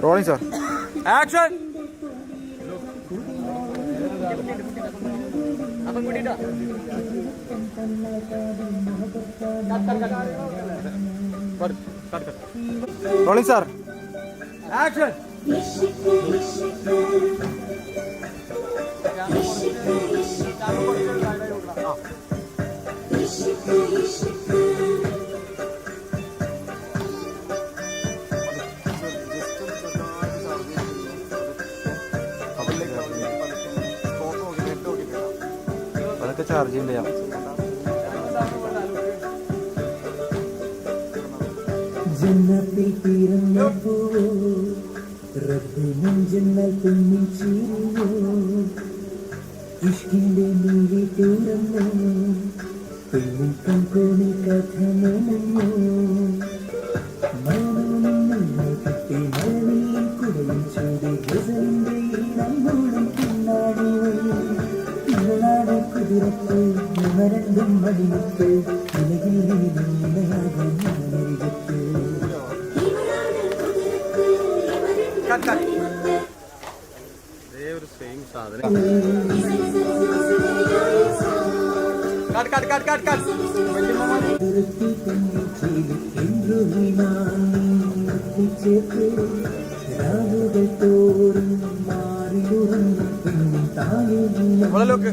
Rolling sir action rolling sir action അതൊക്കെ charge ചെയ്യാം ജന്നത്തിൽ പിറന്നപ്പോ റബ്ബിനും ജന്നൽ കുഞ്ഞിൻ ചിരിയോ ഇഷ്കിന്റെ നീലി തുറന്നു. കൺകോണി കഥ നനഞ്ഞു cut cut cut cut cut നിർത്തി തന്നെ ചെയ്ത് എന്തോ ചേർത്ത് രാവുകൾ തോറും മാറിയുറങ്ങും പെണ്ണും ഇവിടെ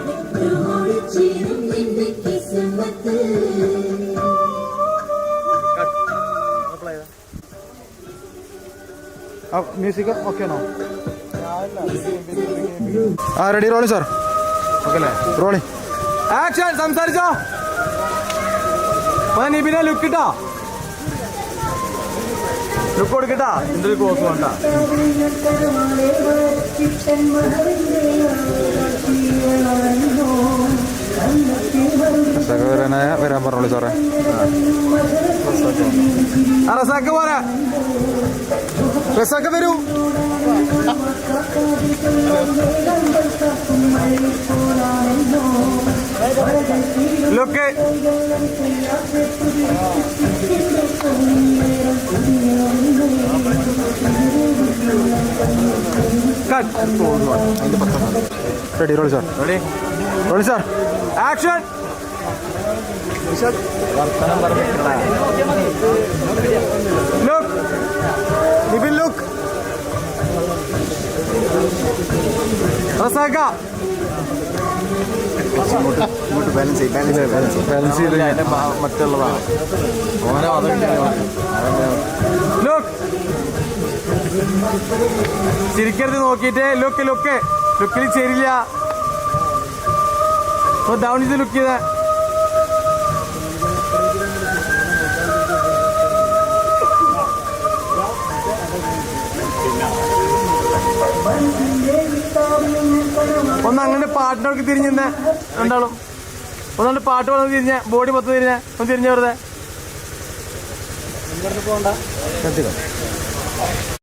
ഇഷ്ക മ്യൂസിക് ഓക്കെ ആണോ? ആ റെഡി റോളി സാർ ഓക്കെ അല്ലേ റോളി ആക്ഷൻ സംസാരിച്ചോ. അപ്പൊ നിബിനെ ലുക്ക് ഇട്ടോ. ലുക്ക് കൊടുക്കട്ടാ? എന്തൊരു കോസ് വേണ്ട. വരാനായ വരാൻ പറഞ്ഞോളൂ സാറേ. ആ റസാക്ക് പോരാ. റസാക്ക് വരൂ. Look ready റോളി sir ready റോളി sir action look Nibin look Razak ഇങ്ങോട്ട് ബാലൻസ് ബാലൻസ് ബാലൻസ് ചെയ്ത് മറ്റുള്ളതാണ് ലുക്ക് ചിരിക്കരുത് നോക്കിയിട്ട്. ലുക്ക് ലുക്ക് ലുക്കിൽ ചേരില്ല. ഡൗൺ ചെയ്ത് ലുക്ക് ചെയ്ത. ഒന്ന് അങ്ങനെ പാട്ടിനോർക്ക് തിരിഞ്ഞെ രണ്ടാളും. ഒന്നുകൊണ്ട് പാട്ട് പറഞ്ഞ് തിരിഞ്ഞ ബോഡി മൊത്തം തിരിഞ്ഞ ഒന്ന് തിരിഞ്ഞ വെറുതെ.